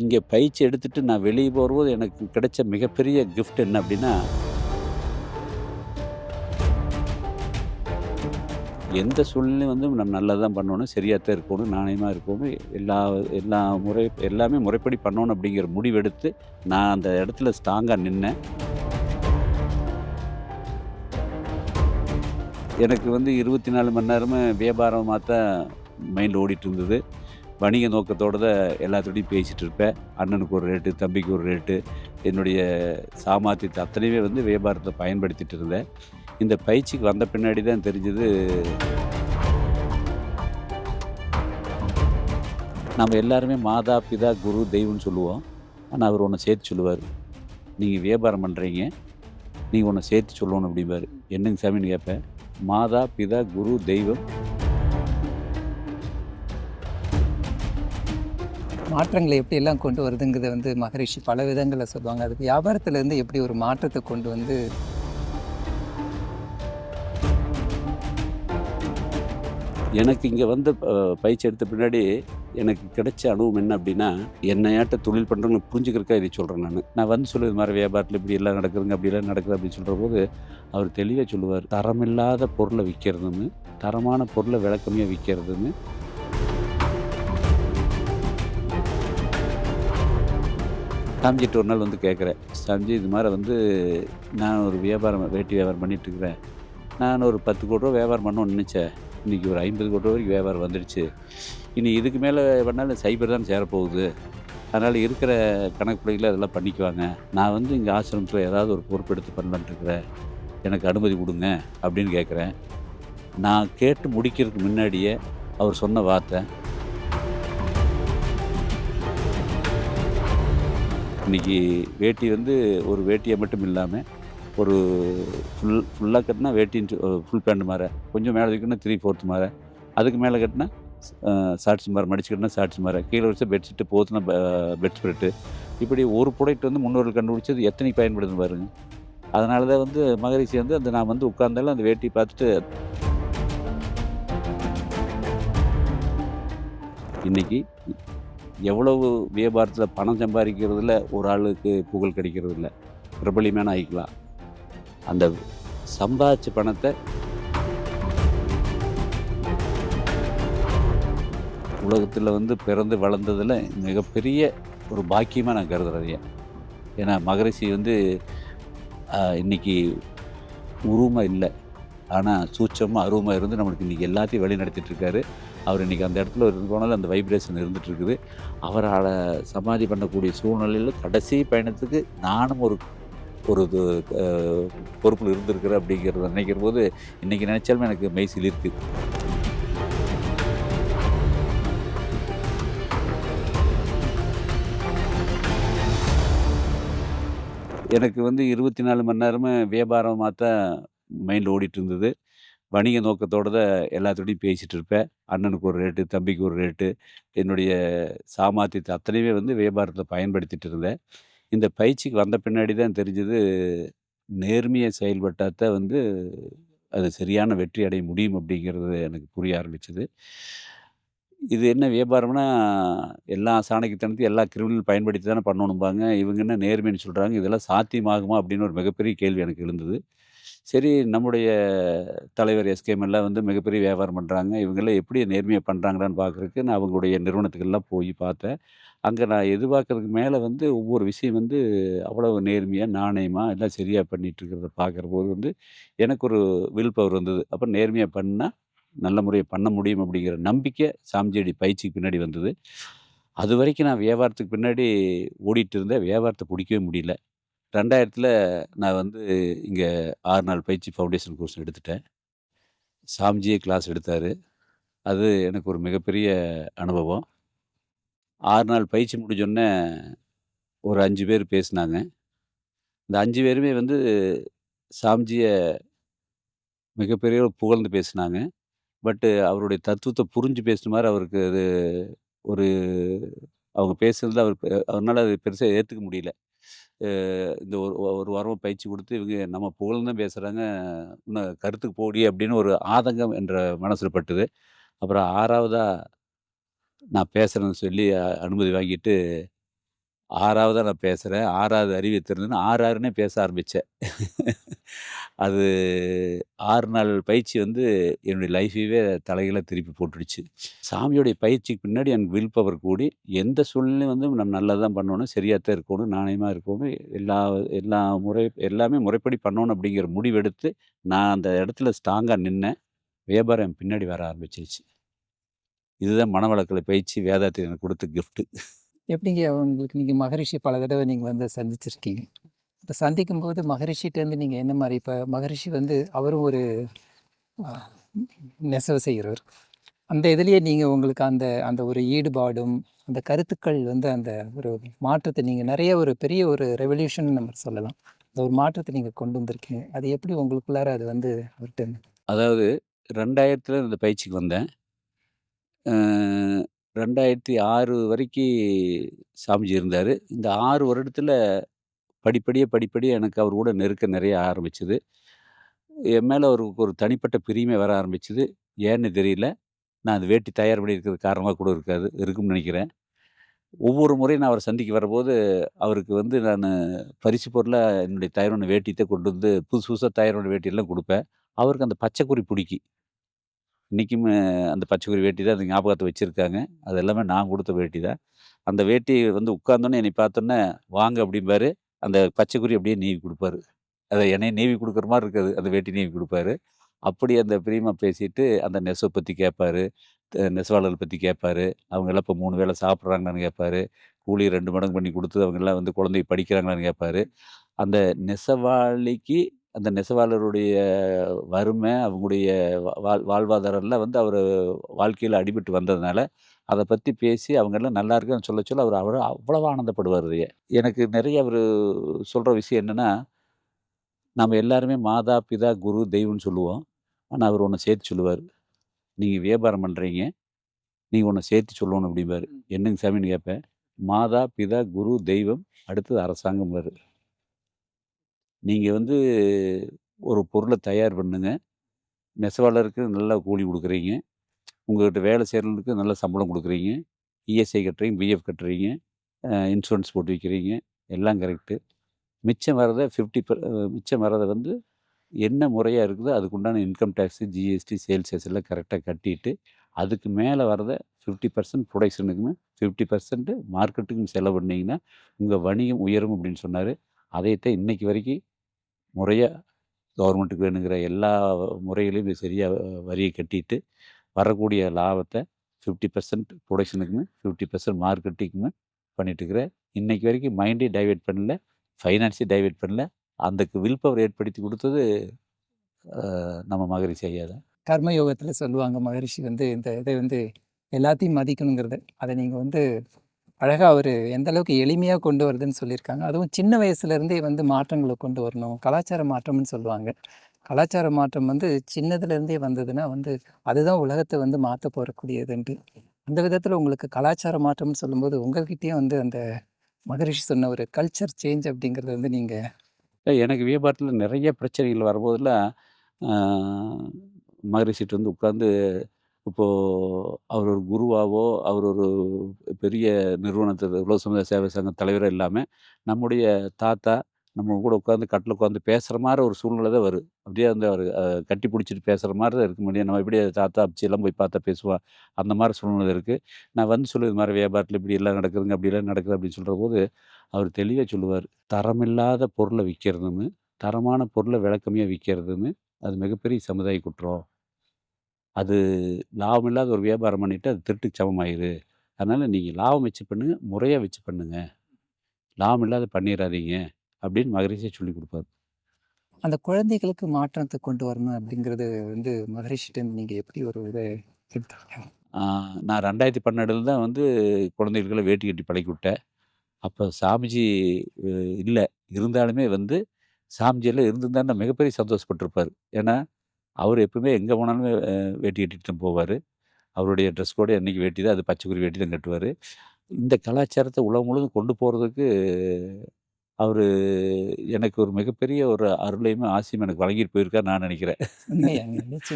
இங்கே பயிற்சி எடுத்துட்டு நான் வெளியே போகும்போது எனக்கு கிடைச்ச மிகப்பெரிய கிஃப்ட் என்ன அப்படின்னா எந்த சூழ்நிலையும் வந்து நம்ம நல்லா தான் பண்ணணும் சரியாக தான் இருக்கணும் நாணயமாக இருக்கணும் எல்லா எல்லா முறை எல்லாமே முறைப்படி பண்ணணும் அப்படிங்கிற முடிவெடுத்து நான் அந்த இடத்துல ஸ்ட்ராங்காக நின்னேன். எனக்கு வந்து இருபத்தி நாலு மணி நேரமும் வியாபாரமாக தான் மைண்டில் ஓடிட்டு இருந்தது. வணிக நோக்கத்தோடு தான் எல்லாத்தோடையும் பேசிகிட்டு இருப்பேன் அண்ணனுக்கு ஒரு ரேட்டு தம்பிக்கு ஒரு ரேட்டு என்னுடைய சாமாத்தியத்தை அத்தனையுமே வந்து வியாபாரத்தை பயன்படுத்திட்டு இருந்தேன் இந்த பயிற்சிக்கு வந்த பின்னாடி தான் தெரிஞ்சது. நம்ம எல்லாருமே மாதா பிதா குரு தெய்வம்னு சொல்லுவோம். ஆனால் அவர் ஒன்று சேர்த்து சொல்லுவார். நீங்கள் வியாபாரம் பண்ணுறீங்க நீங்கள் ஒன்று சேர்த்து சொல்லணும் அப்படிம்பாரு. என்னங்க சாமின்னு கேட்பேன் மாதா பிதா குரு தெய்வம். மாற்றங்களை எப்படி எல்லாம் கொண்டு வருதுங்கிறத வந்து மகரிஷி பல விதங்களில் சொல்லுவாங்க. அது வியாபாரத்திலேருந்து எப்படி ஒரு மாற்றத்தை கொண்டு வந்து எனக்கு இங்கே வந்து பயிற்சி எடுத்த பின்னாடி எனக்கு கிடைச்ச அனுபவம் என்ன அப்படின்னா என்னையாட்ட தொழில் பண்ணுறவங்க புரிஞ்சுக்கிறக்கா இதை சொல்கிறேன் நான். நான் வந்து சொல்லுவது மாதிரி வியாபாரத்தில் இப்படி எல்லாம் நடக்குதுங்க அப்படிலாம் நடக்குது அப்படின்னு சொல்கிற போது அவர் தெளிவாக சொல்லுவார் தரமில்லாத பொருளை விற்கிறதுன்னு தரமான பொருளை விலை கம்மியாக விற்கிறதுன்னு சாமிஜிட்டு ஒரு நாள் வந்து கேட்குறேன் சாமிஜி இது மாதிரி வந்து நான் ஒரு வியாபாரம் வேட்டி வியாபாரம் பண்ணிகிட்ருக்குறேன் நான் ஒரு பத்து கோடி ரூபா வியாபாரம் பண்ணணும்னு நினச்சேன். இன்றைக்கி ஒரு ஐம்பது கோடி ரூபா வரைக்கும் வியாபாரம் வந்துடுச்சு. இனி இதுக்கு மேலே பண்ணாலும் சைபர் தான் சேரப்போகுது. அதனால் இருக்கிற கணக்கு பிள்ளைகளை அதெல்லாம் பண்ணிக்குவாங்க. நான் வந்து இங்கே ஆசிரமத்தில் ஏதாவது ஒரு பொறுப்பெடுத்து பண்ணலான்ட்டுருக்குறேன் எனக்கு அனுமதி கொடுங்க அப்படின்னு கேட்குறேன். நான் கேட்டு முடிக்கிறதுக்கு முன்னாடியே அவர் சொன்ன வார்த்தை. இன்றைக்கி வேட்டி வந்து ஒரு வேட்டியை மட்டும் இல்லாமல் ஒரு ஃபுல் ஃபுல்லாக கட்டினா வேட்டின்னு ஃபுல் பேண்ட் மாற கொஞ்சம் மேலே தூக்கினா த்ரீ ஃபோர்த் மாற அதுக்கு மேலே கட்டினா ஷார்ட்ஸ் மாற மடிச்சு கட்டினா ஷார்ட்ஸ் மாற கீழே வச்சு பெட்ஷீட்டு போத்துனா பெட் ஸ்ப்ரெட்டு இப்படி ஒரு ப்ராடக்ட் வந்து முன்னோர்கள் கண்டுபிடிச்சது எத்தனை பயன்படுது பாருங்க. அதனால தான் வந்து மகரிஷி வந்து அந்த நான் வந்து உட்கார்ந்தாலும் அந்த வேட்டி பார்த்துட்டு இன்னைக்கு எவ்வளவு வியாபாரத்தில் பணம் சம்பாதிக்கிறதுல ஒரு ஆளுக்கு புகழ் கிடைக்கிறது இல்லை பிரபலியமான ஆகிக்கலாம் அந்த சம்பாதிச்ச பணத்தை உலகத்தில் வந்து பிறந்து வளர்ந்ததில் மிகப்பெரிய ஒரு பாக்கியமாக நான் கருதுறேன். ஏன்னா மகரிஷி வந்து இன்றைக்கி இன்னைக்கு உருவமாக இல்லை. ஆனால் சூட்சமாக அருவமாக இருந்து நம்மளுக்கு இன்றைக்கி எல்லாத்தையும் வழி நடத்திட்டுருக்காரு அவர் இன்றைக்கி அந்த இடத்துல இருந்து போனாலும் அந்த வைப்ரேஷன் இருந்துகிட்ருக்குது அவரால் சமாதி பண்ணக்கூடிய சூழ்நிலையில் கடைசி பயணத்துக்கு நானும் ஒரு ஒரு இது பொறுப்பில் இருந்திருக்கிறேன் அப்படிங்கிறத நினைக்கிற போது இன்றைக்கி நினச்சாலுமே எனக்கு மெய்சில் இருக்குது எனக்கு வந்து இருபத்தி நாலு மணி நேரமும் வியாபாரமாக தான் மைண்டில் ஓடிட்டு இருந்தது. வணிக நோக்கத்தோடு தான் எல்லாத்தோடையும் பேசிகிட்டு இருப்பேன் அண்ணனுக்கு ஒரு ரேட்டு தம்பிக்கு ஒரு ரேட்டு என்னுடைய சாமாத்தியத்தை அத்தனையுமே வந்து வியாபாரத்தை பயன்படுத்திட்டு இருந்தேன் இந்த பயிற்சிக்கு வந்த பின்னாடி தான் தெரிஞ்சது நேர்மையாக செயல்பட்டால் தான் வந்து அது சரியான வெற்றி அடைய முடியும் அப்படிங்கிறது எனக்கு புரிய ஆரம்பிச்சது. இது என்ன வியாபாரம்னா எல்லா சாணக்கித்தனத்தையும் எல்லா கிரிமினல் பயன்படுத்தி தானே பண்ணணும்பாங்க. இவங்க என்ன நேர்மைன்னு சொல்கிறாங்க இதெல்லாம் சாத்தியமாகுமா? அப்படின்னு ஒரு மிகப்பெரிய கேள்வி எனக்கு எழுந்தது. சரி நம்முடைய தலைவர் எஸ்கேமெல்லாம் வந்து மிகப்பெரிய வியாபாரம் பண்ணுறாங்க இவங்கெல்லாம் எப்படி நேர்மையாக பண்ணுறாங்களான்னு பார்க்குறதுக்கு நான் அவங்களுடைய நிறுவனத்துக்கெல்லாம் போய் பார்த்தேன். அங்கே நான் எதிர்பார்க்கறதுக்கு மேலே வந்து ஒவ்வொரு விஷயம் வந்து அவ்வளவு நேர்மையாக நாணயமாக எல்லாம் சரியாக பண்ணிகிட்ருக்கிறத பார்க்குற போது வந்து எனக்கு ஒரு வில் பவர் வந்தது. அப்போ நேர்மையாக பண்ணால் நல்ல முறையை பண்ண முடியும் அப்படிங்கிற நம்பிக்கை சாமிஜியடி பயிற்சிக்கு பின்னாடி வந்தது. அது வரைக்கும் நான் வியாபாரத்துக்கு பின்னாடி ஓடிட்டு இருந்தேன். வியாபாரத்தை பிடிக்கவே முடியல. ரெண்டாயிரத்தில் நான் வந்து இங்கே ஆறு நாள் பயிற்சி ஃபவுண்டேஷன் கோர்ஸ் எடுத்துட்டேன். சாமிஜியே கிளாஸ் எடுத்தார். அது எனக்கு ஒரு மிகப்பெரிய அனுபவம். ஆறு நாள் பயிற்சி முடிஞ்சோடனே ஒரு அஞ்சு பேர் பேசினாங்க. இந்த அஞ்சு பேருமே வந்து சாமிஜியை மிகப்பெரிய புகழ்ந்து பேசினாங்க. பட்டு அவருடைய தத்துவத்தை புரிஞ்சு பேசின மாதிரி அவருக்கு அது ஒரு அவங்க பேசுனதுல அவர் பெ- அவர்னால அது பெருசாக ஏற்றுக்க முடியல. இந்த ஒரு ஒரு வாரம் பயிற்சி கொடுத்து இவங்க நம்ம புகழ்ந்து தான் பேசுகிறாங்க இன்னும் கருத்துக்கு போடி அப்படின்னு ஒரு ஆதங்கம் என்ற மனசில் பட்டுது. அப்புறம் ஆறாவதாக நான் பேசுகிறேன்னு சொல்லி அனுமதி வாங்கிட்டு ஆறாவதாக நான் பேசுகிறேன் ஆறாவது அறிவு திறன்னு 6 6ன்னே பேச ஆரம்பித்தேன் அது ஆறு நாள் பயிற்சி வந்து என்னுடைய லைஃபையே தலைகளை திருப்பி போட்டுடுச்சு. சாமியோடைய பயிற்சிக்கு பின்னாடி எனக்கு வில் பவர் கூடி, எந்த சூழ்நிலையும் வந்து நம்ம நல்லா தான் பண்ணணும், சரியாக தான் இருக்கணும், நாணயமாக இருக்கணும், எல்லா எல்லா முறை எல்லாமே முறைப்படி பண்ணணும் அப்படிங்கிற முடிவெடுத்து, நான் அந்த இடத்துல ஸ்ட்ராங்காக நின்னேன். வியாபாரம் என் பின்னாடி வர ஆரம்பிச்சிருச்சு இதுதான் மனவளக்கலை பயிற்சி வேதாத்திரி எனக்கு கொடுத்த கிஃப்ட்டு எப்படிங்க உங்களுக்கு நீங்கள் மகரிஷி பல தடவை நீங்கள் வந்து சந்திச்சிருக்கீங்க. இப்போ சந்திக்கும் போது மகரிஷிட்டேருந்து நீங்கள் என்ன மாதிரி இப்போ மகரிஷி வந்து அவரும் ஒரு நெசவு செய்கிறவர் அந்த இதுலேயே நீங்கள் உங்களுக்கு அந்த அந்த ஒரு ஈடுபாடும், அந்த கருத்துக்கள் வந்து அந்த ஒரு மாற்றத்தை நீங்கள் நிறைய ஒரு பெரிய ஒரு ரெவல்யூஷன் நம்ம சொல்லலாம். அந்த ஒரு மாற்றத்தை நீங்கள் கொண்டு வந்திருக்கீங்க. அது எப்படி உங்களுக்குள்ளார அது வந்து அவர்கிட்ட அதாவது 2000த்துல இந்த பயிற்சிக்கு வந்தேன். ரெண்டாயிரத்தி ஆறு வரைக்கும் சாமிஜி இருந்தார் இந்த ஆறு வருடத்தில் படிப்படியே படிப்படியே எனக்கு அவர் கூட நெருக்க நிறைய ஆரம்பிச்சது. என் மேலே அவருக்கு ஒரு தனிப்பட்ட பிரியமே வர ஆரம்பிச்சது. ஏன்னு தெரியல. நான் அந்த வேட்டி தயார் பண்ணியிருக்கிறது காரணமாக கூட இருக்காது இருக்கும்னு நினைக்கிறேன் ஒவ்வொரு முறையும் நான் அவரை சந்திக்க வரும்போது அவருக்கு வந்து நான் பரிசு பொருளாக என்னுடைய தயார் வேட்டியத்தை வேட்டி தான் கொண்டு வந்து புதுசு புதுசாக தயார் வேட்டியெல்லாம் கொடுப்பேன் அவருக்கு அந்த பச்சைக்குறி பிடிக்கி இன்றைக்கும் அந்த பச்சைக்குறி வேட்டி தான் அந்த ஞாபகத்தை வச்சுருக்காங்க அது எல்லாமே நான் கொடுத்த வேட்டி தான். அந்த வேட்டி வந்து உட்காந்தோன்னே என்னை பார்த்தோன்னே "வாங்க" அப்படிம்பாரு. அந்த பச்சைக்குறி அப்படியே நீவி கொடுப்பாரு அதை என்னைய நீவி கொடுக்குற மாதிரி இருக்காது. அந்த வேட்டி நீவி கொடுப்பாரு அப்படி அந்த பிரியமாக பேசிட்டு, அந்த நெசவை பற்றி கேட்பாரு. த பற்றி கேட்பார் கேட்பாரு. அவங்கலாம் இப்ப 3 வேள சாப்பிடுறாங்களான்னு கேட்பாரு. கூலி ரெண்டு மடங்கு பண்ணி கொடுத்து அவங்கெல்லாம் வந்து குழந்தைய படிக்கிறாங்களான்னு கேட்பாரு. அந்த நெசவாளிக்கு அந்த நெசவாளருடைய வறுமை, அவங்களுடைய வாழ் வாழ்வாதாரம்லாம் வந்து அவரு வாழ்க்கையில அடிபட்டு வந்ததுனால, அத பத்தி பேசி அவங்கலாம் நல்லா இருக்கான்னு சொல்ல சொல்ல அவரு அவரு அவ்வளவு ஆனந்தப்படுவாரு. எனக்கு நெறைய அவரு சொல்ற விஷயம் என்னன்னா, நம்ம எல்லாருமே மாதா, பிதா, குரு, தெய்வம்னு சொல்லுவோம். ஆனா அவரு ஒண்ணு சேர்த்து சொல்லுவாரு. "நீங்க வியாபாரம் பண்றீங்க. நீங்க ஒண்ணு சேர்த்து சொல்லணும்" அப்படிம்பாரு. "என்னங்க சாமின்னு?" கேட்பேன். "மாதா, பிதா, குரு, தெய்வம், அடுத்தது அரசாங்கம்பாரு." நீங்கள் வந்து ஒரு பொருளை தயார் பண்ணுங்க. நெசவாளருக்கு நல்லா கூலி கொடுக்குறீங்க உங்கள்கிட்ட வேலை செய்கிறவங்களுக்கு நல்ல சம்பளம் கொடுக்குறீங்க இஎஸ்ஐ கட்டுறீங்க, பிஎஃப் கட்டுறீங்க, இன்சூரன்ஸ் போட்டு வைக்கிறீங்க. எல்லாம் கரெக்ட்டு. மிச்சம் வர்றத 50 பெ அ மிச்சம் வரதை வந்து என்ன முறையாக இருக்குதோ அதுக்குண்டான income tax GST, sales tax எல்லாம் கரெக்டாக கட்டிட்டு, அதுக்கு மேலே வரத ஃபிஃப்டி பர்சன்ட் ப்ரொடக்ஷனுக்குமே ஃபிஃப்டி பர்சன்ட்டு மார்க்கெட்டுக்கும் செலவு பண்ணிங்கன்னா உங்கள் வணிகம் உயரும் அப்படின்னு சொன்னார் அதையத்தான் இன்றைக்கி வரைக்கும் முறையாக கவர்மெண்ட்டுக்கு வேணுங்கிற எல்லா முறைகளையும் சரியாக வரியை கட்டிட்டு, வரக்கூடிய லாபத்த 50% புரொடக்ஷனுக்குமே, 50% மார்க்கெட்டிங்குமே பண்ணிட்டுருக்கிறேன். இன்னைக்கு வரைக்கும் மைண்டே டைவெர்ட் பண்ணல. ஃபைனான்ஸே டைவெர்ட் பண்ணல. அதுக்கு வில் பவர் ஏற்படுத்தி கொடுத்தது நம்ம மகரிஷி ஐயா தான். கர்மயோகத்தில் சொல்லுவாங்க மகரிஷி வந்து இந்த இதை வந்து எல்லாத்தையும் மதிக்கணுங்கிறத. அதை நீங்கள் வந்து அழகாக அவர் எந்த அளவுக்கு எளிமையாக கொண்டு வருதுன்னு சொல்லியிருக்காங்க. அதுவும் சின்ன வயசுலேருந்தே வந்து மாற்றங்களை கொண்டு வரணும். கலாச்சார மாற்றம்னு சொல்லுவாங்க. கலாச்சார மாற்றம் வந்து சின்னதுலேருந்தே வந்ததுன்னா வந்து, அதுதான் உலகத்தை வந்து மாற்ற போகக்கூடியதுன்ட்டு அந்த விதத்தில் உங்களுக்கு கலாச்சார மாற்றம்னு சொல்லும்போது, உங்கள்கிட்டயே வந்து அந்த மகரிஷி சொன்ன ஒரு கல்ச்சர் சேஞ்ச் அப்படிங்கிறத வந்து நீங்கள் எனக்கு வியாபாரத்தில் நிறைய பிரச்சனைகள் வரும்போதெல்லாம், மகரிஷிட்டு வந்து உட்காந்து இப்போது அவர் ஒரு குருவாவோ, அவர் ஒரு பெரிய நிறுவனத்தில் உலக சமுதாய சேவை சங்க தலைவரோ இல்லாமல் நம்முடைய தாத்தா நம்ம கூட உட்காந்து கட்டில் உட்காந்து பேசுகிற மாதிரி ஒரு சூழ்நிலை தான் வரும். அப்படியே வந்து அவர் கட்டி பிடிச்சிட்டு பேசுகிற மாதிரி தான் இருக்க முடியும். நம்ம எப்படி தாத்தா, அப்ச்சிலாம் போய் பார்த்தா பேசுவான் அந்த மாதிரி சூழ்நிலை இருக்குது நான் வந்து சொல்லுவேன், "இது வியாபாரத்தில் இப்படி எல்லாம் நடக்குதுங்க, அப்படிலாம் நடக்குது" அப்படின்னு சொல்றபோது, அவர் தெளிவாக சொல்லுவார் "தரமில்லாத பொருளை விற்கிறதுன்னு தரமான பொருளை விளக்கமையாக விற்கிறதுன்னு அது மிகப்பெரிய சமுதாய குற்றம். அது லாபம் இல்லாத ஒரு வியாபாரம் பண்ணிட்டு, அது திருட்டுக்கு சமமாயிரு. அதனால நீங்க லாபம் வச்சு பண்ணுங்க, முறையா வச்சு பண்ணுங்க. லாபம் இல்லாத பண்ணிறாதீங்க" அப்படின்னு மகரிஷியே சொல்லிக் குடுப்பாரு. அந்த குழந்தைகளுக்கு மாற்றத்த கொண்டு வரணும் அப்படிங்கிறது வந்து மகரிஷிட்டருந்து நீங்க எப்படி ஒரு இத நான் 2012ல தான் வந்து குழந்தைகளுக்கெல்லாம் வேட்டி கட்டி பழக்கிவிட்டேன். அப்ப சாமிஜி இல்ல. இருந்தாலுமே வந்து சாமிஜி எல்லாம் இருந்திருந்தாருன்னா மிகப்பெரிய சந்தோஷப்பட்டுருப்பாரு. ஏன்னா, அவரு எப்பவுமே எங்க போனாலுமே வேட்டி கட்டிட்டு தான் போவாரு. அவருடைய ட்ரெஸ் கோடே அன்னைக்கு வேட்டி தான். அது பச்சைக்குறி வேட்டி தான் கட்டுவாரு. இந்த கலாச்சாரத்த உலகம் முழுவதும் கொண்டு போறதுக்கு அவரு எனக்கு ஒரு மிகப்பெரிய ஒரு அருளையும், ஆசியும் எனக்கு வழங்கிட்டு போயிருக்காருன்னு நான் நெனைக்கிறேன்.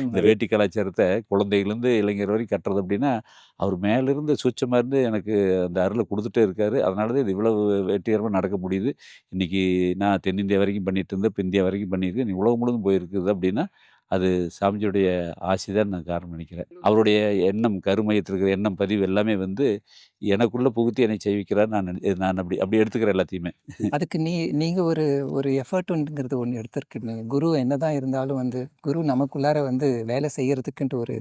இந்த. வேட்டி கலாச்சாரத்த குழந்தையிலேருந்து இளைஞர் வரைக்கும் கட்டுறது அப்டின்னா, அவர் மேலிருந்து சூட்சமா இருந்து எனக்கு அந்த அருள குடுத்துட்டே இருக்காரு. அதனால தான் இது இவ்வளவு வெற்றிகரமா நடக்க முடியுது. இன்னைக்கு நான் தென்னிந்தியா வரைக்கும் பண்ணிட்டு இருந்தேன். இப்ப இந்தியா வரைக்கும் பண்ணியிருக்கேன். உலகம் முழுவதும் போயிருக்குது அப்டின்னா, அது சாமிஜியுடைய ஆசி தான் நான் காரணம் நெனைக்கிறேன். அவருடைய எண்ணம் கருமையத்துல இருக்கிற எண்ணம், பதிவு எல்லாமே வந்து எனக்குள்ள புகுத்தி என்னை செய்விக்கிறார்ன்னு நான் நென அப்டி அப்டி எடுத்துக்கிறேன் எல்லாத்தையுமே. அதுக்கு நீ நீங்க ஒரு ஒரு எஃபர்ட்டுங்கிறது ஒண்ணு எடுத்திருக்கீங்க. குரு என்னதான் இருந்தாலும் வந்து, குரு நமக்குள்ளார வந்து வேலை செய்யறதுக்குன்ட்டு ஒரு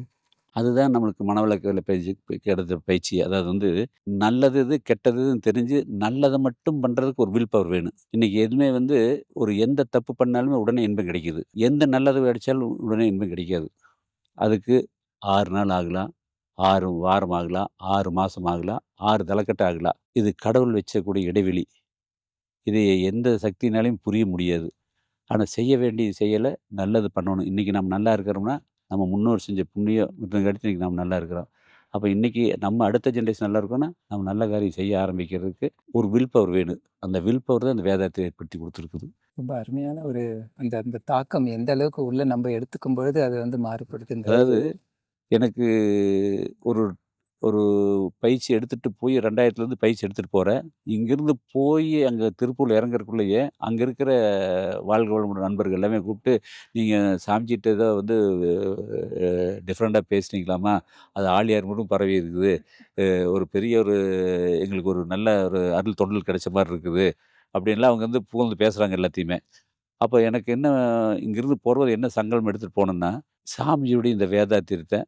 அதுதான் நம்மளுக்கு மனவளக்கல பயிற்சி கிடைத்த பயிற்சி. அதாவது வந்து நல்லது இது கெட்டது தெரிஞ்சு நல்லதை மட்டும் பண்ணுறதுக்கு ஒரு வில் பவர் வேணும். இன்றைக்கி எதுவுமே வந்து ஒரு எந்த தப்பு பண்ணாலுமே உடனே இன்பம் கிடைக்கிது எந்த நல்லது கிடைச்சாலும் உடனே இன்பம் கிடைக்காது. அதுக்கு ஆறு நாள் ஆகலாம், ஆறு வாரம் ஆகலாம், ஆறு மாதம் ஆகலாம், ஆறு தலைக்கட்டை ஆகலாம். இது கடவுள் வச்சக்கூடிய இடைவெளி. இதை எந்த சக்தினாலையும் புரிய முடியாது. ஆனால் செய்ய வேண்டிய செயலை நல்லது பண்ணணும். இன்னைக்கு நம்ம நல்லா இருக்கிறோம்னா, நம்ம முன்னோர் செஞ்ச புண்ணியம் மித்தங்காட்டி இன்னைக்கு நம்ம நல்லா இருக்கிறோம். அப்ப இன்னைக்கு நம்ம அடுத்த ஜெனரேஷன் நல்லா இருக்கோம்னா, நம்ம நல்ல காரியம் செய்ய ஆரம்பிக்கிறதுக்கு ஒரு வில் பவர் வேணும். அந்த வில் பவர் தான் அந்த வேதாத்தை ஏற்படுத்தி குடுத்துருக்குது. ரொம்ப அருமையான ஒரு அந்த அந்த தாக்கம் எந்த அளவுக்கு உள்ள நம்ம எடுத்துக்கும் பொழுது அது வந்து மாறுபடுதுன்றது அதாவது எனக்கு ஒரு ஒரு பயிற்சி எடுத்துகிட்டு போய் 2000லேருந்து பயிற்சி எடுத்துகிட்டு போகிறேன் இங்கேருந்து போய் அங்கே திருப்பூரில் இறங்குறக்குள்ளேயே அங்கே இருக்கிற வாழ்க வளமுடன் நண்பர்கள் எல்லாமே கூப்பிட்டு நீங்கள் சாமிஜிட்ட ஏதோ வந்து டிஃப்ரெண்ட்டாக பேசுனீங்களாமா அது ஆழியார் மட்டும் பரவி இருக்குது. ஒரு பெரிய ஒரு எங்களுக்கு ஒரு நல்ல ஒரு அருள் தொண்டல் கிடைச்ச மாதிரி இருக்குது." அப்படின்லாம் அவங்க வந்து புகழ்ந்து பேசுகிறாங்க எல்லாத்தையுமே. அப்போ எனக்கு என்ன இங்கேருந்து போகிறது என்ன சங்கல்பம் எடுத்துகிட்டு போனேன்னா, சாமிஜியுடைய இந்த வேதாத்திரத்தை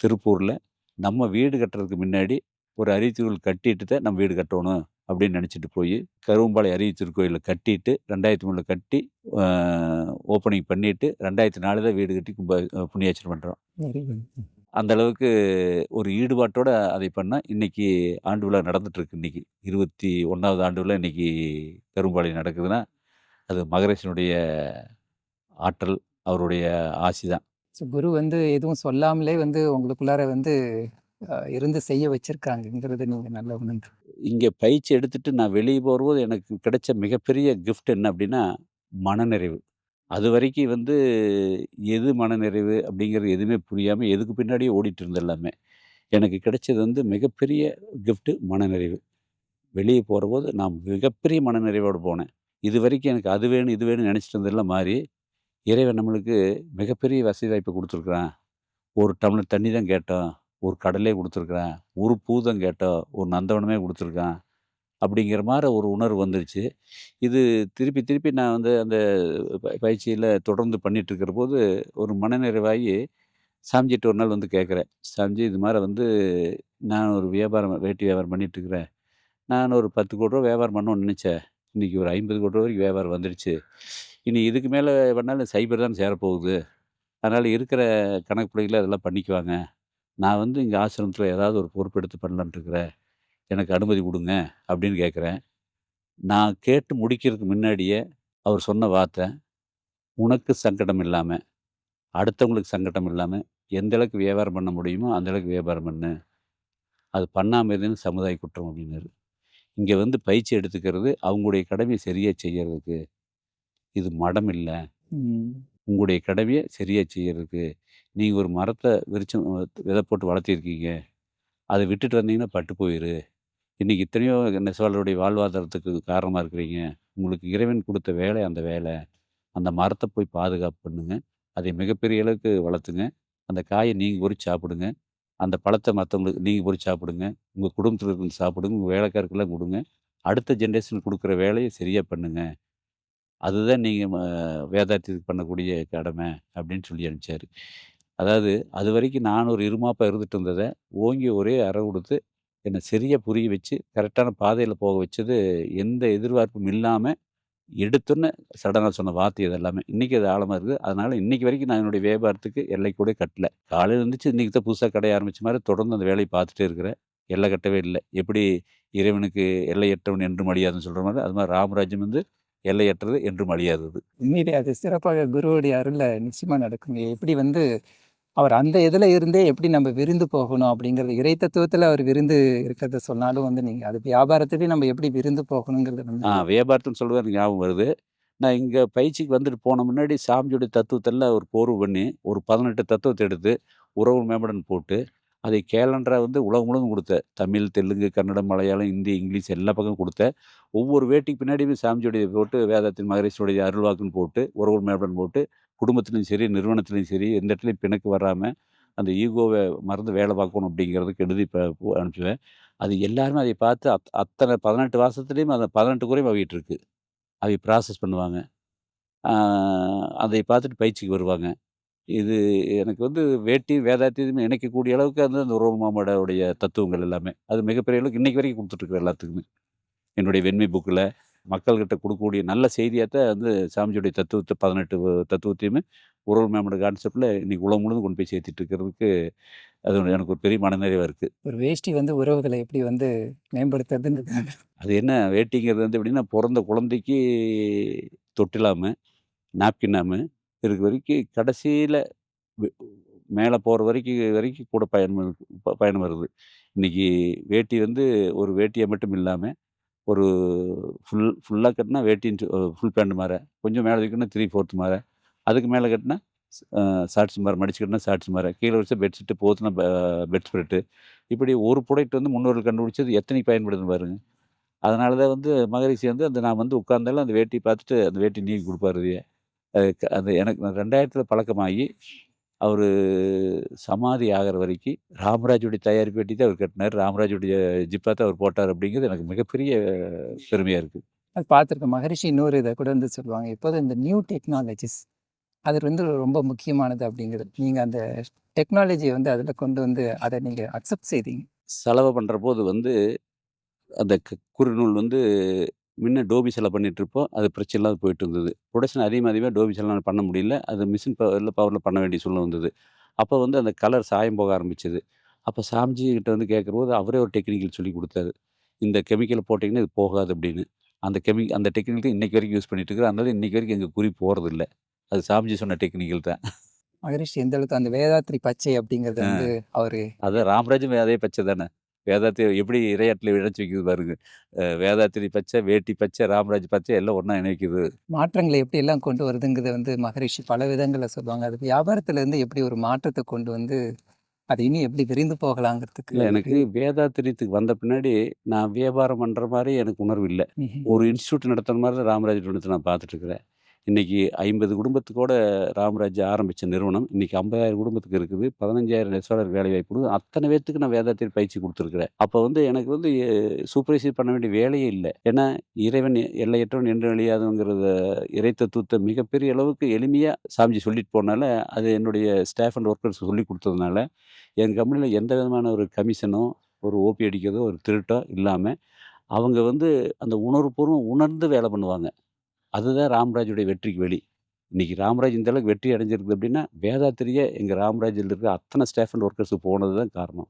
திருப்பூரில் நம்ம வீடு கட்டுறதுக்கு முன்னாடி ஒரு அரியத்தூர் கட்டிட்டு தான் நம்ம வீடு கட்டணும் அப்படின்னு நினச்சிட்டு போய் கருவம்பாளையம் அரிய திருக்கோயில கட்டிட்டு 2003ல கட்டி அ ஓப்பனிங் பண்ணிட்டு 2004 தான் வீடு கட்டி கும்ப. Very good. அந்த அளவுக்கு ஒரு ஈடுபாட்டோட அதை பண்ணா, இன்னைக்கு ஆண்டு விழா நடந்துட்டு இருக்கு இன்னைக்கு. 21வது ஆண்டு விழா இன்னைக்கு கருவம்பாளையம் நடக்குதுன்னா, அது மகரேசனுடைய ஆற்றல், அவருடைய ஆசி தான். ஸோ குரு வந்து எதுவும் சொல்லாமலே வந்து உங்களுக்குள்ளார வந்து இருந்து செய்ய வச்சிருக்காங்கங்கிறது நீங்கள் நல்ல உணர்ந்து இங்கே பயிற்சி எடுத்துட்டு நான் வெளியே போகும்போது எனக்கு கிடைச்ச மிகப்பெரிய கிஃப்ட் என்ன அப்படின்னா மனநிறைவு. அது வரைக்கும் வந்து எது மனநிறைவு அப்படிங்கிறது எதுவுமே புரியாமல் எதுக்கு பின்னாடியே ஓடிட்டு இருந்த எல்லாமே. எனக்கு கிடைச்சது வந்து மிகப்பெரிய கிஃப்ட்டு மனநிறைவு. வெளியே போகிறபோது நான் மிகப்பெரிய மனநிறைவோடு போனேன். இது வரைக்கும் எனக்கு அது வேணும், இது வேணும்னு நினச்சிட்டு இருந்ததெல்லாம் மாறி, இறைவன் நம்மளுக்கு மிகப்பெரிய வசதி வாய்ப்பு கொடுத்துருக்குறான் ஒரு டம்ளர் தண்ணி தான் கேட்டோம். ஒரு கடலே கொடுத்துருக்குறான் ஒரு பூ தான் கேட்டோம். ஒரு நந்தவனமே கொடுத்துருக்கான் அப்படிங்கிற மாதிரி ஒரு உணர்வு வந்துருச்சு. இது திருப்பி திருப்பி நான் வந்து அந்த ப தொடர்ந்து பண்ணிகிட்ருக்கிற போது ஒரு மனநிறைவாகி சாமிஜிட்டு ஒரு நாள் வந்து கேட்குறேன். சாமிஜி இது மாதிரி வந்து நான் ஒரு வியாபாரம் வேட்டி வியாபாரம் பண்ணிகிட்ருக்குறேன் நான் ஒரு பத்து கோடி ரூபா வியாபாரம் பண்ணணும்னு நினச்சேன் இன்றைக்கி ஒரு ஐம்பது கோடி ரூபா வரைக்கும் வியாபாரம் வந்துருச்சு. இனி இதுக்கு மேலே பண்ணாலும் சைபர் தான் சேரப்போகுது. அதனால் இருக்கிற கணக்கு பிள்ளைகள அதெல்லாம் பண்ணிக்குவாங்க. நான் வந்து இங்கே ஆசிரமத்தில் ஏதாவது ஒரு பொறுப்பெடுத்து பண்ணலான்ட்டுருக்கிறேன் எனக்கு அனுமதி கொடுங்க அப்படின்னு கேட்குறேன். நான் கேட்டு முடிக்கிறதுக்கு முன்னாடியே அவர் சொன்ன வார்த்தை, "உனக்கு சங்கடம் இல்லாமல் அடுத்தவங்களுக்கு சங்கடம் இல்லாமல் எந்த அளவுக்கு வியாபாரம் பண்ண முடியுமோ அந்த அளவுக்கு வியாபாரம் பண்ணு. அது பண்ணாமல் இருந்தேன்னு சமுதாய குற்றம்" அப்படின்னாரு. இங்கே வந்து பயிற்சி எடுத்துக்கிறது அவங்களுடைய கடமையை சரியாக செய்கிறதுக்கு இது மடம் இல்ல. உங்களுடைய கடமைய சரியா செய்யறதுக்கு. நீங்க ஒரு மரத்த விரிச்சு வித போட்டு வளர்த்திருக்கீங்க. அத விட்டுட்டு வந்தீங்கன்னா பட்டு போயிரு. இன்னைக்கு எத்தனையோ நெசவாளருடைய வாழ்வாதாரத்துக்கு காரணமா இருக்கிறீங்க. உங்களுக்கு இறைவன் குடுத்த வேலை அந்த வேலை. அந்த மரத்த போய் பாதுகாப்பு பண்ணுங்க. அதை மிகப்பெரிய அளவுக்கு வளர்த்துங்க. அந்த காய நீங்க பொறிச்சு சாப்பிடுங்க. அந்த பழத்த மத்தவங்களுக்கு நீங்க பொறிச்சு சாப்பிடுங்க. உங்க குடும்பத்தில இருக்கவங்களுக்கு சாப்பிடுங்க. உங்க வேலைக்காரருக்கெல்லாம் குடுங்க. அடுத்த ஜெனரேஷனுக்கு குடுக்குற வேலைய சரியா பண்ணுங்க. அதுதான் நீங்கள் ம வேதாத்தியத்துக்கு பண்ணக்கூடிய கடமை அப்படின்னு சொல்லி அனுப்பிச்சாரு. அதாவது அது வரைக்கும் நான் ஒரு இருமாப்பா இருந்துட்டு இருந்ததை ஓங்கி ஒரே அறை கொடுத்து என்னை சரியாக புரிய வச்சு, கரெக்டான பாதையில் போக வச்சது, எந்த எதிர்பார்ப்பும் இல்லாமல் எடுத்துன்னு சடனாக சொன்ன வார்த்தை இது எல்லாமே. இன்றைக்கி அது ஆழமாக இருக்குது. அதனால் இன்னைக்கு வரைக்கும் நான் என்னுடைய வியாபாரத்துக்கு எல்லை கூட கட்டல. காலையில் இருந்துச்சு இன்றைக்கி தான் புதுசாக கடை ஆரம்பித்த மாதிரி தொடர்ந்து அந்த வேலையை பார்த்துட்டே இருக்கிறேன். எல்லை கட்டவே இல்லை எப்படி இறைவனுக்கு எல்லையற்றவன் என்றும் மடியாதுன்னு சொல்கிற மாதிரி அது மாதிரி ராமராஜ்யம் வந்து எல்லையற்றது என்றும் அழியாதது. உண்மையிலே அது சிறப்பாக குருவுடைய அருள்ல நிச்சயமா நடக்குங்க. எப்படி வந்து அவர் அந்த இதில் இருந்தே எப்படி நம்ம விருந்து போகணும் அப்படிங்கிறது இறை தத்துவத்தில் அவர் விருந்து இருக்கிறத சொன்னாலும் வந்து நீங்கள் அது வியாபாரத்திலேயே நம்ம எப்படி விருந்து போகணுங்கிறது ஆ வியாபாரத்துன்னு சொல்லுவது ஞாபகம் வருது நான் இங்கே பயிற்சிக்கு வந்துட்டு போன முன்னாடி சாமியோடைய தத்துவத்தெல்லாம் ஒரு போர்வு பண்ணி ஒரு பதினெட்டு தத்துவத்தை எடுத்து உறவு மேம்படன் போட்டு அதை கேலண்டரா வந்து உலகம் முழுவதும் கொடுத்தேன். தமிழ் தெலுங்கு கன்னடம் மலையாளம் இந்தி இங்கிலீஷ் எல்லா பக்கம் கொடுத்தேன். ஒவ்வொரு வேட்டிக்கு பின்னாடியுமே சாமிஜியுடைய போட்டு வேதத்தின் மகரிஷியுடைய அருள்வாக்குன்னு போட்டு ஒரு மேம்படன் போட்டு குடும்பத்துலையும் சரி நிறுவனத்துலேயும் சரி எந்த இடத்துலையும் பிணக்கு வராமல் அந்த ஈகோவை மறந்து வேலை பார்க்கணும் அப்படிங்கிறதுக்கு எழுதி இப்போ அனுப்பிச்சுவேன். அது எல்லாருமே அதை பார்த்து அத் அத்தனை பதினெட்டு மாதத்துலேயும் அந்த பதினெட்டு குறையும் அவிட்டு இருக்கு அவை ப்ராசஸ் பண்ணுவாங்க அதை பார்த்துட்டு பயிற்சிக்கு வருவாங்க. இது எனக்கு வந்து வேட்டி வேதாத்தியமே இணைக்கக்கூடிய அளவுக்கு வந்து அந்த உறவு மாமாவோடைய தத்துவங்கள் எல்லாமே. அது மிகப்பெரிய அளவுக்கு இன்னைக்கு வரைக்கும் கொடுத்துட்ருக்குறேன் எல்லாத்துக்குமே. என்னுடைய வெண்மை புக்கில் மக்கள்கிட்ட கொடுக்கக்கூடிய நல்ல செய்தியாத்த வந்து சாமிஜியுடைய தத்துவத்தை பதினெட்டு தத்துவத்தையுமே உறவு மேம்பட கான்செப்டில் இன்னைக்கு உலகம் முழுவதும் கொண்டு போய் சேர்த்துட்டு இருக்கிறதுக்கு அது எனக்கு ஒரு பெரிய மனநிறைவாக இருக்குது ஒரு வேஷ்டி வந்து உறவுகளை எப்படி வந்து மேம்படுத்துறதுன்னு அது என்ன? வேட்டிங்கிறது வந்து எப்படின்னா பிறந்த குழந்தைக்கு தொட்டிலாம நாப்கின்னாம இருக்க வரைக்கும் கடைசியில் மேலே போகிற வரைக்கும் வரைக்கும் கூட பயன் ப- பயணம் வருது. இன்றைக்கி வேட்டி வந்து ஒரு வேட்டியை மட்டும் இல்லாமல் ஒரு ஃபுல் ஃபுல்லாக கட்டினா வேட்டின்னு ஃபுல் பேண்ட் மாற கொஞ்சம் மேலே வைக்கணும்னா த்ரீ ஃபோர்த் மாற அதுக்கு மேலே கட்டினா ஷார்ட்ஸ் மாற மடிச்சு கட்டினா ஷார்ட்ஸ் மாற கீழே வச்சு பெட்ஷீட்டு போத்துனா பெட் ஸ்ப்ரெட்டு இப்படி ஒரு ப்ராடக்ட் வந்து முன்னோர்கள் கண்டுபிடிச்சது எத்தனை பயன்படுதுன்னு பாருங்க. அதனால தான் வந்து மகரிஷி வந்து அந்த நான் வந்து உட்காந்தாலும் அந்த வேட்டி பார்த்துட்டு அந்த வேட்டி நீக்கி கொடுப்பாரு அது எனக்கு ரெண்டாயிரத்தில் பழக்கமாகி அவர் சமாதி ஆகிற வரைக்கும் ராமராஜுடைய தயாரிப்பு வேட்டி தான் அவர் கட்டினார். ராமராஜுடைய ஜிப்பா தான் அவர் போட்டார் அப்படிங்கிறது எனக்கு மிகப்பெரிய பெருமையாக இருக்குது அது பார்த்துருக்கேன் மகரிஷி இன்னொரு இதை கூட வந்து சொல்லுவாங்க. இப்போது இந்த நியூ டெக்னாலஜிஸ் அது வந்து ரொம்ப முக்கியமானது அப்படிங்கிறது. நீங்கள் அந்த டெக்னாலஜியை வந்து அதில் கொண்டு வந்து அதை நீங்கள் அக்செப்ட் செய்தீங்க. செலவு பண்ணுற போது வந்து அந்த குறுநூல் வந்து முன்ன டோபி செலை பண்ணிட்டு இருப்போம் அது பிரச்சனை இல்லாத போயிட்டு இருந்தது. ப்ரொடக்ஷன் அதிகமாக அதிகமாக டோபி செல்லாம் பண்ண முடியல. அது மிஷின் பவரில் பவரில் பண்ண வேண்டிய சூழ்நிலை வந்தது. அப்போ வந்து அந்த கலர் சாயம் போக ஆரம்பிச்சது. அப்போ சாமிஜி கிட்ட வந்து கேட்குறபோது அவரே ஒரு டெக்னிக்கல் சொல்லி கொடுத்தாரு. இந்த கெமிக்கலை போட்டிங்கன்னா இது போகாது அப்படின்னு. அந்த கெமி அந்த டெக்னிக்கல் இன்னைக்கு வரைக்கும் யூஸ் பண்ணிட்டு இருக்கிறோம் அதனால இன்னைக்கு வரைக்கும் எங்கள் குறி போகிறது இல்லை அது சாமிஜி சொன்ன டெக்னிக்கல் தான். மகரிஷி எந்த அளவுக்கு அந்த வேதாத்ரி பச்சை அப்படிங்கிறத வந்து அவர் அது ராமராஜும் அதே பச்சை தானே? வேதாத்தி எப்படி இரையாட்டில் இணைச்சி வைக்குது பாருங்க. வேதாத்திரி பச்சை வேட்டி பச்சை ராமராஜ் பச்சை எல்லாம் ஒன்றா இணைக்குது. மாற்றங்களை எப்படி எல்லாம் கொண்டு வருதுங்கிறத வந்து மகரிஷி பல விதங்களில் சொல்லுவாங்க. அது வியாபாரத்துல இருந்து எப்படி ஒரு மாற்றத்தை கொண்டு வந்து அது இன்னும் எப்படி விரிந்து போகலாங்கிறதுக்கு இல்லை எனக்கு வேதாத்திரியத்துக்கு வந்த பின்னாடி நான் வியாபாரம் பண்ணுற மாதிரி எனக்கு உணர்வு இல்லை. ஒரு இன்ஸ்டியூட் நடத்துகிற மாதிரி ராமராஜ் நான் பார்த்துட்டு இருக்கிறேன். இன்றைக்கி ஐம்பது குடும்பத்துக்கூட ராமராஜ் ஆரம்பித்த நிறுவனம் இன்னைக்கு ஐம்பதாயிரம் குடும்பத்துக்கு இருக்குது. பதினஞ்சாயிரம் நெசவாளர் வேலை வாய்ப்பு கொடுக்குது. அத்தனை பேர்த்துக்கு நான் வேதாத்தில் பயிற்சி கொடுத்துருக்குறேன். அப்போ வந்து எனக்கு வந்து சூப்பர்வைசர் பண்ண வேண்டிய வேலையே இல்லை. ஏன்னா இறைவன் எல்லையற்றவன் என்று அழியாதவங்கிறத இறை தத்துவத்தை மிகப்பெரிய அளவுக்கு எளிமையாக சாமிஜி சொல்லிட்டு போனால அது என்னுடைய ஸ்டாஃப் அண்ட் ஒர்க்கர்ஸ் சொல்லி கொடுத்ததுனால என் கம்பெனியில் எந்த விதமான ஒரு கமிஷனோ ஒரு ஓபி அடிக்கிறதோ ஒரு திருட்டோ இல்லாமல் அவங்க வந்து அந்த உணர்வுபூர்வம் உணர்ந்து வேலை பண்ணுவாங்க. அதுதான் ராம்ராஜுடைய வெற்றிக்கு வெளி. இன்றைக்கி ராமராஜ் இந்த அளவுக்கு வெற்றி அடைஞ்சிருக்குது அப்படின்னா வேதாத்திரியே எங்கள் ராமராஜில் இருக்கிற அத்தனை ஸ்டாஃப் அண்ட் ஒர்க்கர்ஸ் போனது தான் காரணம்.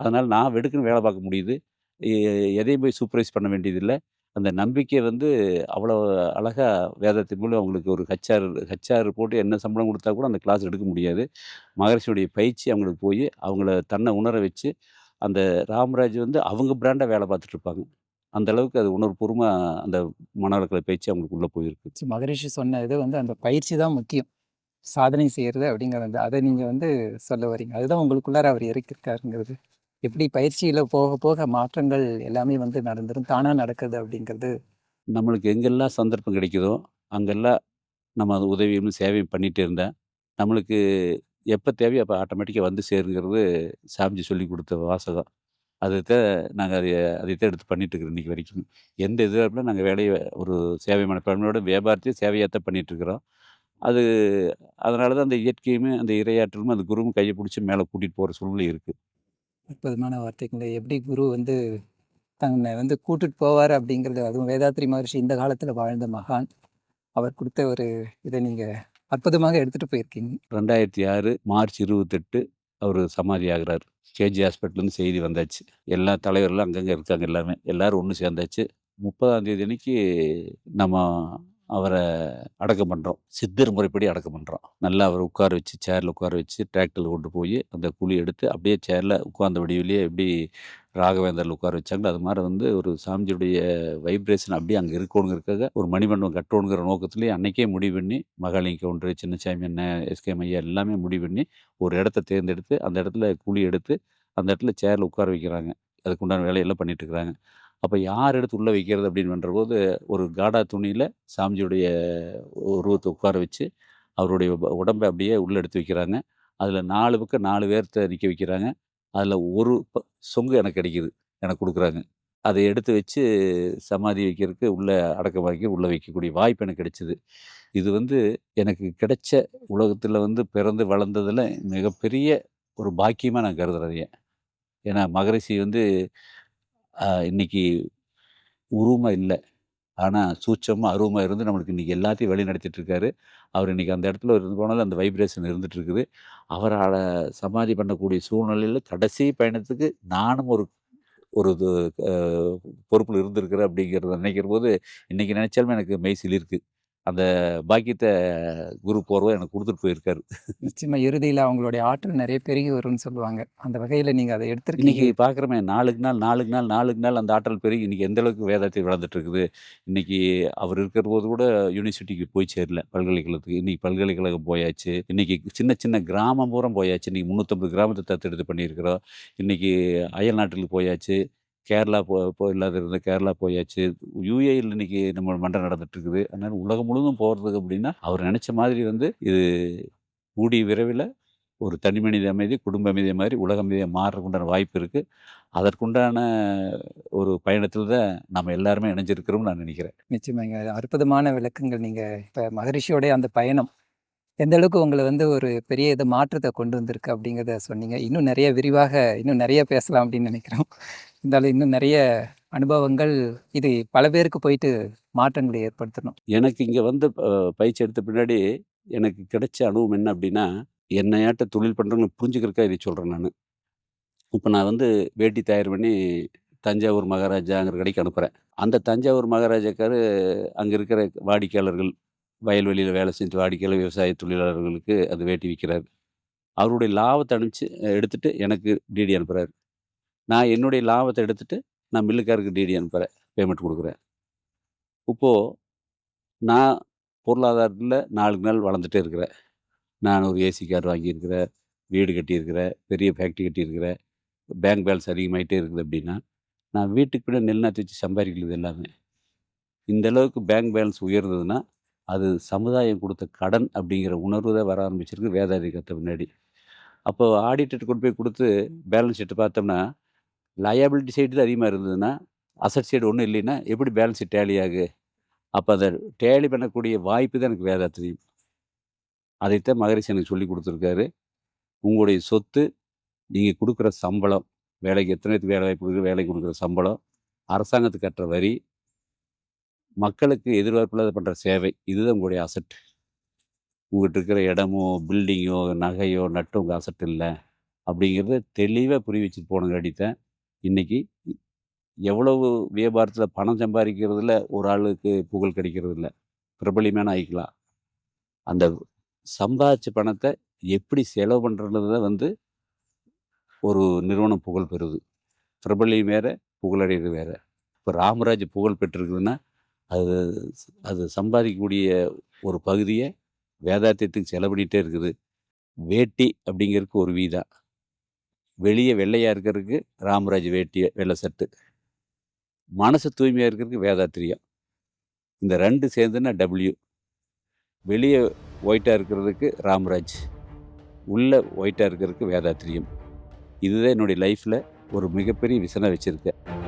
அதனால் நான் வெடுக்குன்னு வேலை பார்க்க முடியுது. எதையும் போய் சூப்பர்வைஸ் பண்ண வேண்டியதில்லை. அந்த நம்பிக்கை வந்து அவ்வளோ அழகாக வேதத்தின் மூலம் அவங்களுக்கு ஒரு ஹச்ஆர் ஹச்ஆர் போட்டு என்ன சம்பளம் கொடுத்தா கூட அந்த கிளாஸ் எடுக்க முடியாது. மகரிஷியுடைய பயிற்சி அவங்களுக்கு போய் அவங்கள தன்னை உணர வச்சு அந்த ராமராஜ் வந்து அவங்க பிராண்டாக வேலை பார்த்துட்ருப்பாங்க அந்த அளவுக்கு அது உணர்வுபூர்வமாக அந்த மனவளக்கலை பயிற்சி அவங்களுக்கு உள்ளே போயிருக்கு. மகரிஷி சொன்ன இது வந்து அந்த பயிற்சி தான் முக்கியம். சாதனை செய்யறது அப்படிங்கிறது அதை நீங்க வந்து சொல்ல வரீங்க அதுதான் உங்களுக்குள்ளார அவர் இறக்கிருக்காருங்கிறது எப்படி பயிற்சியில போக போக மாற்றங்கள் எல்லாமே வந்து நடந்துரும் தானா நடக்குது அப்படிங்கிறது. நம்மளுக்கு எங்கெல்லாம் சந்தர்ப்பம் கிடைக்குதோ அங்கெல்லாம் நம்ம அது உதவியும் சேவையும் பண்ணிகிட்டே இருந்தேன். நம்மளுக்கு எப்போ தேவையோ அப்போ ஆட்டோமேட்டிக்காக வந்து சேருங்கிறது சாமிஜி சொல்லி கொடுத்த வாசகம். அதைத்தான் நாங்கள் அதை அதைத்தான் எடுத்து பண்ணிட்டு இருக்கிறோம் இன்றைக்கி வரைக்கும். எந்த இதில் நாங்கள் வேலையை ஒரு சேவை மனப்பான்மையோட வியாபாரத்தையும் சேவையாகத்தான் பண்ணிட்டு இருக்கிறோம் அது அதனால தான் அந்த இயற்கையுமே அந்த இரையாற்றலும் அந்த குருவும் கையை பிடிச்சி மேலே கூட்டிகிட்டு போகிற சூழ்நிலை இருக்குது அற்புதமான வார்த்தைகளை எப்படி குரு வந்து தன்னை வந்து கூட்டிட்டு போவார் அப்படிங்கிறது அதுவும் வேதாத்ரி மகர்ஷி இந்த காலத்துல வாழ்ந்த மகான். அவர் கொடுத்த ஒரு இதை நீங்க அற்புதமாக எடுத்துட்டு போயிருக்கீங்க. ரெண்டாயிரத்தி ஆறு மார்ச் இருபத்தெட்டு அவர் சமாதி ஆகிறார் கேஜி ஹாஸ்பிட்டல்லேருந்து செய்தி வந்தாச்சு. எல்லா தலைவர்களும் அங்கங்கே இருக்காங்க எல்லாமே எல்லாரும் ஒன்று சேர்ந்தாச்சு. முப்பதாம் தேதி அன்னைக்கு நம்ம அவரை அடக்கம் பண்ணுறோம் சித்தர் முறைப்படி அடக்கம் பண்ணுறோம் நல்லா அவரை உட்கார வச்சு சேரில் உட்கார வச்சு டிராக்டரில் கொண்டு போய் அந்த குழி எடுத்து அப்படியே சேரில் உட்கார்ந்த வடிவிலேயே எப்படி ராகவேந்தரில் உட்கார வச்சாங்களோ அது மாதிரி வந்து ஒரு சாமிஜியுடைய வைப்ரேஷன் அப்படியே அங்கே இருக்கணுங்கிறக்காக ஒரு மணிமண்டபம் கட்டணுங்கிற நோக்கத்துலேயே அன்றைக்கே முடிவு பண்ணி மகாலிங்க கவுண்டர் சின்னசாமி அண்ணன் எஸ்கே ஐயா எல்லாமே முடிவு பண்ணி ஒரு இடத்த தேர்ந்தெடுத்து அந்த இடத்துல குழி எடுத்து அந்த இடத்துல சேரில் உட்கார வைக்கிறாங்க. அதுக்குண்டான வேலையெல்லாம் பண்ணிட்டு இருக்கிறாங்க. அப்போ யார் எடுத்து உள்ளே வைக்கிறது அப்படின்னு பண்ணுறபோது ஒரு காடா துணியில் சாமிஜியுடைய உருவத்தை உட்கார வச்சு அவருடைய உடம்பை அப்படியே உள்ளே எடுத்து வைக்கிறாங்க. அதில் நாலு பக்கம் நாலு பேர்த்த நிற்க வைக்கிறாங்க. அதில் ஒரு சொங்கு எனக்கு கிடைக்கிது. எனக்கு கொடுக்குறாங்க. அதை எடுத்து வச்சு சமாதி வைக்கிறதுக்கு உள்ளே அடக்கம் வைக்க உள்ளே வைக்கக்கூடிய வாய்ப்பு எனக்கு கிடைச்சிது. இது வந்து எனக்கு கிடைச்ச உலகத்தில் வந்து பிறந்து வளர்ந்ததில் மிகப்பெரிய ஒரு பாக்கியமாக நான் கருதுறேன். ஏன்னா மகரிஷி வந்து இன்னைக்கு உருவமாக இல்லை. ஆனால் சூட்சமாக அருவமாக இருந்து நம்மளுக்கு இன்றைக்கி எல்லாத்தையும் வழி நடத்திட்டு இருக்காரு. அவர் இன்றைக்கி அந்த இடத்துல இருந்து போனாலும் அந்த வைப்ரேஷன் இருந்துகிட்ருக்குது அவரால் சமாதி பண்ணக்கூடிய சூழ்நிலையில் கடைசி பயணத்துக்கு நானும் ஒரு ஒரு இது பொறுப்பில் இருந்திருக்கிறேன் அப்படிங்கிறத நினைக்கிற போது இன்றைக்கி நினச்சாலுமே எனக்கு மெய் சிலிருக்கு. அந்த பாக்கியத்தை குரு போர்வை எனக்கு கொடுத்துட்டு போயிருக்காரு. நிச்சயமா இறுதியில் அவங்களுடைய ஆற்றல் நிறைய பெருகி வரும்னு சொல்லுவாங்க. அந்த வகையில் நீங்கள் அதை இன்னைக்கு எடுத்திருக்கீங்க பார்க்குறோமே நாளுக்கு நாள் நாளுக்கு நாள் நாளுக்கு நாள் அந்த ஆற்றல் பெருகி இன்னைக்கு எந்த அளவுக்கு வேதத்தை வளர்ந்துட்டு இருக்குது இன்னைக்கு அவர் இருக்கிற போது கூட யூனிவர்சிட்டிக்கு போய் சேரல. பல்கலைக்கழகத்துக்கு இன்னைக்கு பல்கலைக்கழகம் போயாச்சு. இன்னைக்கு சின்ன சின்ன கிராமம் பூரா போயாச்சு. இன்னைக்கு முந்நூற்றம்பது கிராமத்தை தத்தெடுத்து பண்ணியிருக்கிறோம். இன்னைக்கு அயல் நாட்டுக்கு போயாச்சு. கேரளா போ போ இல்லாத கேரளா போயாச்சு. யூஏயில் இன்னைக்கு நம்ம மன்றம் நடந்துட்டு இருக்குது அதனால உலகம் முழுவதும் போகிறதுக்கு அப்படின்னா அவர் நினச்ச மாதிரி வந்து இது கூடிய விரைவில் ஒரு தனி மனித அமைதி குடும்ப அமைதி மாதிரி உலக அமைதியை மாறுறதுக்குண்டான வாய்ப்பு இருக்குது அதற்குண்டான ஒரு பயணத்தில் தான் நம்ம எல்லாருமே இணைஞ்சிருக்கிறோம்னு நான் நினைக்கிறேன். நிச்சயமாங்க. அற்புதமான விளக்கங்கள் நீங்கள் இப்போ மகரிஷியோடைய அந்த பயணம். எந்த அளவுக்கு உங்களை வந்து ஒரு பெரிய இது மாற்றத்தை கொண்டு வந்திருக்கு அப்படிங்கிறத சொன்னீங்க. இன்னும் நிறைய விரிவாக இன்னும் நிறைய பேசலாம் அப்படின்னு நினைக்கிறோம். இருந்தாலும் இன்னும் நிறைய அனுபவங்கள் இது பல பேருக்கு போயிட்டு மாற்றங்களை ஏற்படுத்தணும். எனக்கு இங்கே வந்து பயிற்சி எடுத்த பின்னாடி எனக்கு கிடைச்ச அனுபவம் என்ன அப்படின்னா என்னையாட்ட தொழில் பண்ணுறவங்க புரிஞ்சுக்கிறக்கா இதை சொல்கிறேன் நான். இப்போ நான் வந்து வேட்டி தயார் பண்ணி தஞ்சாவூர் மகாராஜாங்கிற கடைக்கு அனுப்புகிறேன் அந்த தஞ்சாவூர் மகாராஜாக்காரு அங்கே இருக்கிற வாடிக்கையாளர்கள் வயல்வெளியில் வேலை செஞ்சு வாடிக்கையாளர் விவசாய தொழிலாளர்களுக்கு அது வேட்டி விற்கிறார் அவருடைய லாபத்தை அனுப்பிச்சு எடுத்துகிட்டு எனக்கு டிடி அனுப்புகிறாரு நான் என்னுடைய லாபத்தை எடுத்துகிட்டு நான் மில்லுக்காருக்கு டிடி அனுப்புகிறேன் பேமெண்ட் கொடுக்குறேன். இப்போது நான் பொருளாதாரத்தில் நாளுக்கு நாள் வளர்ந்துட்டே இருக்கிறேன். நான் ஒரு ஏசி கார் வாங்கியிருக்கிறேன் வீடு கட்டியிருக்கிறேன் பெரிய ஃபேக்ட்ரி கட்டியிருக்கிறேன் பேங்க் பேலன்ஸ் அதிகமாகிட்டே இருக்குது அப்படின்னா நான் வீட்டுக்கு பின்னாடி நெல் நாற்று வச்சு சம்பாதிக்கிறது எல்லாமே. இந்த அளவுக்கு பேங்க் பேலன்ஸ் உயர்ந்ததுன்னா அது சமுதாயம் கொடுத்த கடன் அப்படிங்கிற உணர்வு தான் வர ஆரம்பிச்சிருக்கு வேதாதி முன்னாடி. அப்போ ஆடிட்டர் கொண்டு போய் கொடுத்து பேலன்ஸ் ஷீட்டை பார்த்தோம்னா லயபிலிட்டி சைடு தான் அதிகமாக இருந்ததுன்னா அசட் சைடு ஒன்றும் இல்லைன்னா எப்படி பேலன்ஸ் ஷீட் டேலி ஆகு? அப்போ அதை டேலி பண்ணக்கூடிய வாய்ப்பு தான் எனக்கு வேதா தெரியும் அதைத்தான் மகரிஷி எனக்கு சொல்லி கொடுத்துருக்காரு. உங்களுடைய சொத்து நீங்கள் கொடுக்குற சம்பளம் வேலைக்கு எத்தனை வேலை வாய்ப்பு கொடுக்குற வேலைக்கு கொடுக்குற சம்பளம் அரசாங்கத்துக்கு கட்டுற வரி மக்களுக்கு எதிர்பார்ப்பில் பண்ணுற சேவை இதுதான் உங்களுடைய அசட் உங்கள்கிட்ட இருக்கிற இடமோ பில்டிங்கோ நகையோ நட்டு உங்கள் அசட் இல்லை. அப்படிங்கிறத தெளிவாக புரிய வச்சுட்டு போனங்க அடித்தேன் இன்றைக்கி எவ்வளவு வியாபாரத்தில் பணம் சம்பாதிக்கிறதுல ஒரு ஆளுக்கு புகழ் கிடைக்கிறது இல்லை. பிரபலியமான ஆகிக்கலாம் அந்த சம்பாதிச்ச பணத்தை எப்படி செலவு பண்ணுறது தான் வந்து ஒரு நிறுவனம் புகழ் பெறுது. பிரபலியம் வேறு புகழடைகிறது வேறு. இப்போ ராமராஜ் புகழ் பெற்றிருக்குதுன்னா அது அது சம்பாதிக்கக்கூடிய ஒரு பகுதியை வேதாத்தியத்துக்கு செலவிட்டே இருக்குது. வேட்டி அப்படிங்கிறதுக்கு ஒரு வீதா. வெளியே வெள்ளையாக இருக்கிறதுக்கு ராமராஜ் வேட்டி வெள்ளை சட்டு. மனசு தூய்மையாக இருக்கிறதுக்கு வேதாத்திரியம். இந்த ரெண்டு சேர்ந்துன்னா டபிள்யூ வெளியே ஒயிட்டாக இருக்கிறதுக்கு ராமராஜ். உள்ளே ஒயிட்டாக இருக்கிறதுக்கு வேதாத்திரியம். இதுதான் என்னுடைய லைஃப்பில் ஒரு மிகப்பெரிய விசனை வச்சுருக்கேன்.